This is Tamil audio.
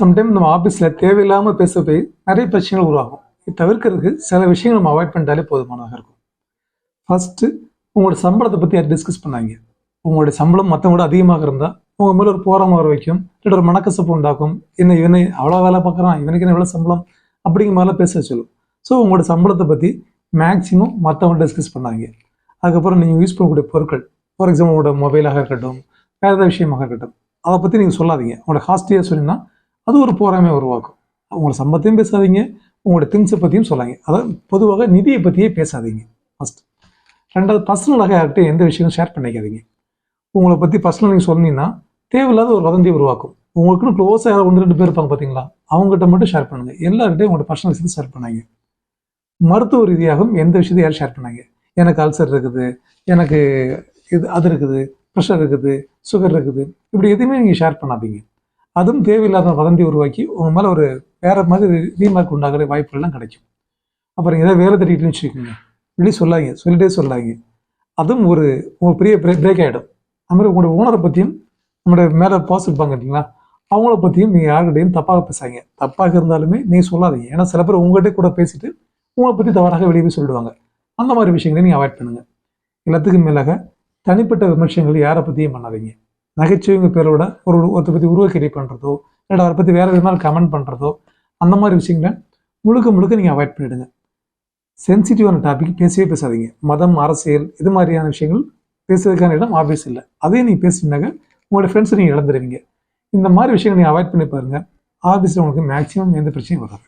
சம்டைம் நம்ம ஆஃபீஸில் தேவையில்லாமல் பேச போய் நிறைய பிரச்சனைகள் உருவாகும். இது தவிர்க்கிறதுக்கு சில விஷயங்கள் நம்ம அவாய்ட் பண்ணிட்டாலே போதுமானதாக இருக்கும். ஃபஸ்ட்டு உங்களோட சம்பளத்தை பற்றி யார் டிஸ்கஸ் பண்ணாங்க? உங்களுடைய சம்பளம் மற்றவங்களோட அதிகமாக இருந்தால் உங்கள் மேலே ஒரு போராம வர வைக்கும். இல்லை ஒரு மனக்கசப்பு உண்டாக்கும். என்ன இவனை அவ்வளோ வேலை பார்க்குறான் இவனுக்கு என்ன எவ்வளோ சம்பளம்? அப்படிங்கிற மாதிரிலாம் பேச சொல்லும். ஸோ உங்களோட சம்பளத்தை பற்றி மேக்ஸிமம் மற்றவங்க டிஸ்கஸ் பண்ணாங்க. அதுக்கப்புறம் நீங்கள் யூஸ் பண்ணக்கூடிய பொருட்கள் ஃபார் எக்ஸாம்பிள் உங்களோட மொபைலாக இருக்கட்டும் வேறு ஏதாவது விஷயமாக இருக்கட்டும் அதை பற்றி நீங்கள் சொல்லாதீங்க. உங்களோட ஹாஸ்டியாக சொன்னீங்கன்னா அது ஒரு போராமையை உருவாக்கும். உங்களோட சம்பத்தையும் பேசாதீங்க உங்களோட திங்ஸை பற்றியும் சொல்லாங்க அதாவது பொதுவாக நிதியை பற்றியே பேசாதீங்க ஃபஸ்ட் ரெண்டாவது பர்சனலாக யார்கிட்ட எந்த விஷயமும் ஷேர் பண்ணிக்காதீங்க. உங்களை பற்றி பர்சனல் நீங்கள் சொன்னீங்கன்னா தேவையில்லாத ஒரு வதந்தியை உருவாக்கும். உங்களுக்குன்னு க்ளோஸாக யாராவது ஒன்று ரெண்டு பேர் இருப்பாங்க பார்த்தீங்களா அவங்ககிட்ட மட்டும் ஷேர் பண்ணுங்கள் எல்லார்கிட்டையும் உங்களோட பர்சனல் விஷயத்தை ஷேர் பண்ணாங்க மருத்துவ ரீதியாகவும் எந்த விஷயத்தையும் யாரும் ஷேர் பண்ணாங்க எனக்கு அல்சர் இருக்குது எனக்கு இது அது இருக்குது ப்ரெஷர் இருக்குது சுகர் இருக்குது. இப்படி எதுவுமே நீங்கள் ஷேர் பண்ணாதீங்க. அதுவும் தேவையில்லாத வதந்தி உருவாக்கி உங்கள் மேலே ஒரு வேறு மாதிரி ரீமார்க் உண்டாகிற வாய்ப்புகள்லாம் கிடைக்கும். அப்புறம் ஏதாவது வேலை தேடிட்டுன்னு வச்சுக்கோங்க. இப்படி சொல்லாங்க சொல்லிட்டே சொல்லாங்க அதுவும் ஒரு ஒரு பெரிய பிரேக் ஆகிடும் அது மாதிரி உங்களோட ஓனரை பற்றியும் நம்மளோட மேலே பாஸ் இருப்பாங்க இல்லைங்களா அவங்கள பற்றியும் நீங்கள் யார்கிட்டையும் தப்பாக பேசாங்க தப்பாக இருந்தாலுமே நீங்கள் சொல்லாதீங்க. ஏன்னா சில பேர் உங்கள்கிட்ட கூட பேசிட்டு உங்களை பற்றி தவறாக வெளியே போய் சொல்லிடுவாங்க அந்த மாதிரி விஷயங்களை நீங்கள் அவாய்ட் பண்ணுங்கள் எல்லாத்துக்கும் மேலாக தனிப்பட்ட விமர்சனங்கள் யாரை பற்றியும் பண்ணாதீங்க. நகைச்சுவைங்க பேரோட ஒரு ஒருத்தர் பற்றி உருவக்கறி பண்ணுறதோ இல்லை அவரை பற்றி வேறு விதமாக கமெண்ட் பண்ணுறதோ அந்த மாதிரி விஷயங்களை முழுக்க முழுக்க நீங்கள் அவாய்ட் பண்ணிவிடுங்க சென்சிட்டிவான டாபிக் பேசவே பேசாதீங்க. மதம் அரசியல் இது மாதிரியான விஷயங்கள் பேசுறதுக்கான இடம் ஆஃபீஸ் இல்லை. அதே நீங்கள் பேசினாக்க உங்களோட ஃப்ரெண்ட்ஸை நீங்கள் இழந்துருவீங்க. இந்த மாதிரி விஷயங்களை நீங்கள் அவாய்ட் பண்ணி பாருங்கள் ஆஃபீஸில் உங்களுக்கு மேக்ஸிமம் எந்த பிரச்சனையும் வராது.